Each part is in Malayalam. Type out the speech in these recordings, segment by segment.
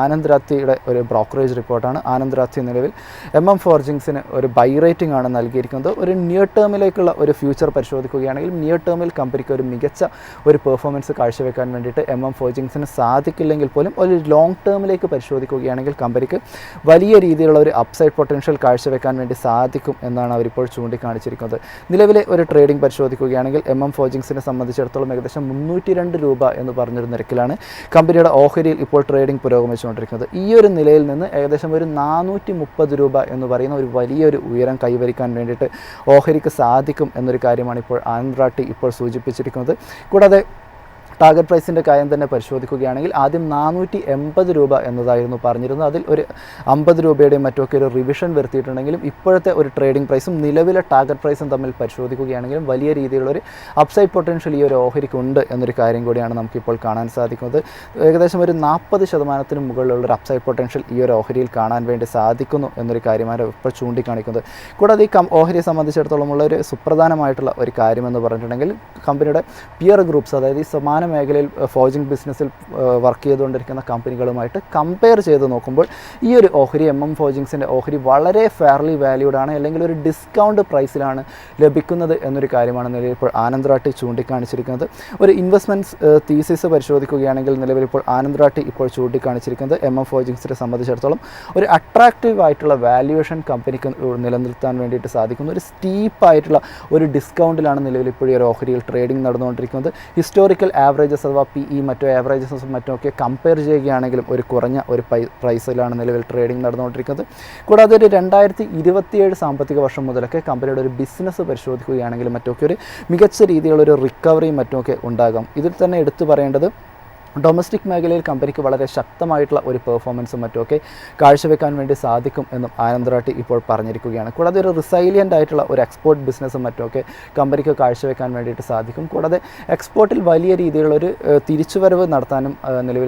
ആനന്ദ് രാത്തിയുടെ ഒരു ബ്രോക്കറേജ് റിപ്പോർട്ടാണ്. ആനന്ദ് രാത്തി നിലവിൽ എം എം ഫോർജിങ്സിന് ഒരു ബൈ റേറ്റിംഗ് ആണ് നൽകിയിരിക്കുന്നത്. ഒരു നിയർ ടേമിലേക്കുള്ള ഒരു ഫ്യൂച്ചർ പരിശോധിക്കുകയാണെങ്കിൽ നിയർ ടേമിൽ കമ്പനിക്ക് ഒരു മികച്ച ഒരു പെർഫോമൻസ് കാഴ്ചവെക്കാൻ വേണ്ടിയിട്ട് എം എം ഫോർജിങ്സിന് സാധിക്കില്ലെങ്കിൽ പോലും ഒരു ലോങ് ടേമിലേക്ക് പരിശോധിക്കുകയാണെങ്കിൽ കമ്പനിക്ക് വലിയ രീതിയിലുള്ള ഒരു അപ്സൈഡ് പൊട്ടൻഷ്യൽ കാഴ്ചവെക്കാൻ വേണ്ടി സാധിക്കും എന്നാണ് അവരിപ്പോൾ ചൂണ്ടിക്കാണിച്ചിരിക്കുന്നത്. നിലവിലെ ഒരു ട്രേഡിംഗ് പരിശോധിക്കുകയാണെങ്കിൽ എം എം ഫോർജിങ്സിനെ സംബന്ധിച്ചിടത്തോളം ഏകദേശം മുന്നൂറ്റി രണ്ട് രൂപ എന്ന് പറഞ്ഞൊരു നിരക്കിലാണ്. കമ്പനിയുടെ ഓഹരിയിൽ ഇപ്പോൾ ട്രേഡിംഗ് പുരോഗമിച്ചുകൊണ്ടിരിക്കുന്നത് ഈ ഒരു നിലയിൽ നിന്ന് ഏകദേശം ഒരു നാനൂറ്റി മുപ്പത് രൂപ എന്ന് പറയുന്ന ഒരു വലിയൊരു ഉയരം കൈവരിക്കാൻ വേണ്ടിയിട്ട് ഓഹരിക്ക് സാധിക്കും എന്നൊരു കാര്യമാണ് ഇപ്പോൾ ആൻഡ്രാട്ടി ഇപ്പോൾ സൂചിപ്പിച്ചിരിക്കുന്നത്. കൂടാതെ ടാർഗറ്റ് പ്രൈസിന്റെ കാര്യം തന്നെ പരിശോധിക്കുകയാണെങ്കിൽ ആദ്യം നാനൂറ്റി എൺപത് രൂപ എന്നതായിരുന്നു പറഞ്ഞിരുന്നത്. അതിൽ ഒരു അമ്പത് രൂപയുടെയും മറ്റുമൊക്കെ ഒരു റിവിഷൻ വരുത്തിയിട്ടുണ്ടെങ്കിലും ഇപ്പോഴത്തെ ഒരു ട്രേഡിംഗ് പ്രൈസും നിലവിലെ ടാർഗറ്റ് പ്രൈസും തമ്മിൽ പരിശോധിക്കുകയാണെങ്കിലും വലിയ രീതിയിലുള്ളൊരു അപ്സൈഡ് പൊട്ടൻഷ്യൽ ഈ ഒരു ഓഹരിക്ക് ഉണ്ട് എന്നൊരു കാര്യം കൂടിയാണ് നമുക്കിപ്പോൾ കാണാൻ സാധിക്കുന്നത്. ഏകദേശം ഒരു നാൽപ്പത് ശതമാനത്തിന് മുകളിലുള്ള ഒരു അപ്സൈഡ് പൊട്ടൻഷ്യൽ ഈ ഒരു ഓഹരിയിൽ കാണാൻ വേണ്ടി സാധിക്കുന്നു എന്നൊരു കാര്യമാണ് ഇപ്പോൾ ചൂണ്ടിക്കാണിക്കുന്നത്. കൂടാതെ ഈ ഓഹരിയെ സംബന്ധിച്ചിടത്തോളം ഉള്ള ഒരു സുപ്രധാനമായിട്ടുള്ള ഒരു കാര്യമെന്ന് പറഞ്ഞിട്ടുണ്ടെങ്കിൽ കമ്പനിയുടെ പിയർ ഗ്രൂപ്പ്സ് അതായത് ഈ സമാന മേഖലയിൽ ഫോജിങ് ബിസിനസ്സിൽ വർക്ക് ചെയ്തുകൊണ്ടിരിക്കുന്ന കമ്പനികളുമായിട്ട് കമ്പയർ ചെയ്ത് നോക്കുമ്പോൾ ഈ ഒരു ഓഹരി എം എം ഫോജിങ്സിന്റെ ഓഹരി വളരെ ഫെയർലി വാല്യൂഡ് ആണ് അല്ലെങ്കിൽ ഒരു ഡിസ്കൗണ്ട് പ്രൈസിലാണ് ലഭിക്കുന്നത് എന്നൊരു കാര്യമാണ് നിലവിൽ ഇപ്പോൾ ആനന്ദ്രാട്ടി ചൂണ്ടിക്കാണിച്ചിരിക്കുന്നത്. ഒരു ഇൻവെസ്റ്റ്മെന്റ്സ് തീസിസ് പരിശോധിക്കുകയാണെങ്കിൽ നിലവിൽ ഇപ്പോൾ ആനന്ദ്രാട്ടി ഇപ്പോൾ ചൂണ്ടിക്കാണിച്ചിരിക്കുന്നത് എം എം ഫോജിങ്സിനെ സംബന്ധിച്ചിടത്തോളം ഒരു അട്രാക്റ്റീവ് ആയിട്ടുള്ള വാല്യുവേഷൻ കമ്പനിക്ക് നിലനിർത്താൻ വേണ്ടിയിട്ട് സാധിക്കുന്നു. ഒരു സ്റ്റീപ്പായിട്ടുള്ള ഒരു ഡിസ്കൗണ്ടിലാണ് നിലവിൽ ഇപ്പോൾ ഈ ഒരു ഓഹരിയിൽ ട്രേഡിംഗ് നടന്നുകൊണ്ടിരിക്കുന്നത്. ഹിസ്റ്റോറിക്കൽ ആവറേജസ് അഥവാ പി ഇ മറ്റോ ആവറേജസ് മറ്റോ ഒക്കെ കമ്പയർ ചെയ്യുകയാണെങ്കിലും ഒരു കുറഞ്ഞ ഒരു പ്രൈസിലാണ് നിലവിൽ ട്രേഡിംഗ് നടന്നുകൊണ്ടിരിക്കുന്നത്. കൂടാതെ ഒരു രണ്ടായിരത്തി ഇരുപത്തിയേഴ് സാമ്പത്തിക വർഷം മുതലൊക്കെ കമ്പനിയുടെ ഒരു ബിസിനസ് പരിശോധിക്കുകയാണെങ്കിലും മറ്റൊക്കെ ഒരു മികച്ച രീതിയിലുള്ള ഒരു റിക്കവറിയും മറ്റുമൊക്കെ ഉണ്ടാകാം. ഇതിൽ തന്നെ എടുത്തു പറയേണ്ടത് ഡൊമസ്റ്റിക് മേഖലയിൽ കമ്പനിക്ക് വളരെ ശക്തമായിട്ടുള്ള ഒരു പെർഫോമൻസും മറ്റുമൊക്കെ കാഴ്ചവെക്കാൻ വേണ്ടി സാധിക്കും എന്നും ആനന്ദറാട്ടി ഇപ്പോൾ പറഞ്ഞിരിക്കുകയാണ്. കൂടാതെ ഒരു റിസൈലിയന്റ് ആയിട്ടുള്ള ഒരു എക്സ്പോർട്ട് ബിസിനസ്സും മറ്റുമൊക്കെ കമ്പനിക്ക് കാഴ്ചവെക്കാൻ വേണ്ടിയിട്ട് സാധിക്കും. കൂടാതെ എക്സ്പോർട്ടിൽ വലിയ രീതിയിലുള്ള ഒരു തിരിച്ചുവരവ് നടത്താനും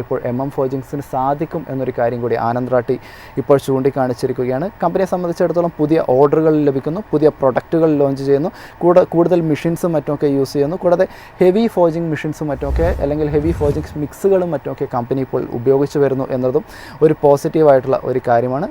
ഇപ്പോൾ എം എം ഫോജിങ്സിന് സാധിക്കും എന്നൊരു കാര്യം കൂടി ആനന്ദ് ഇപ്പോൾ ചൂണ്ടിക്കാണിച്ചിരിക്കുകയാണ്. കമ്പനിയെ സംബന്ധിച്ചിടത്തോളം പുതിയ ഓർഡറുകൾ ലഭിക്കുന്നു പുതിയ പ്രൊഡക്റ്റുകൾ ലോഞ്ച് ചെയ്യുന്നു കൂടെ കൂടുതൽ മെഷീൻസും മറ്റുമൊക്കെ യൂസ് ചെയ്യുന്നു. കൂടാതെ ഹെവി ഫോജിങ് മെഷീൻസും മറ്റുമൊക്കെ അല്ലെങ്കിൽ ഹെവി ഫോർജിങ് മിക്സുകളും മറ്റുമൊക്കെ കമ്പനി ഇപ്പോൾ ഉപയോഗിച്ചു വരുന്നു എന്നതും ഒരു പോസിറ്റീവായിട്ടുള്ള ഒരു കാര്യമാണ്.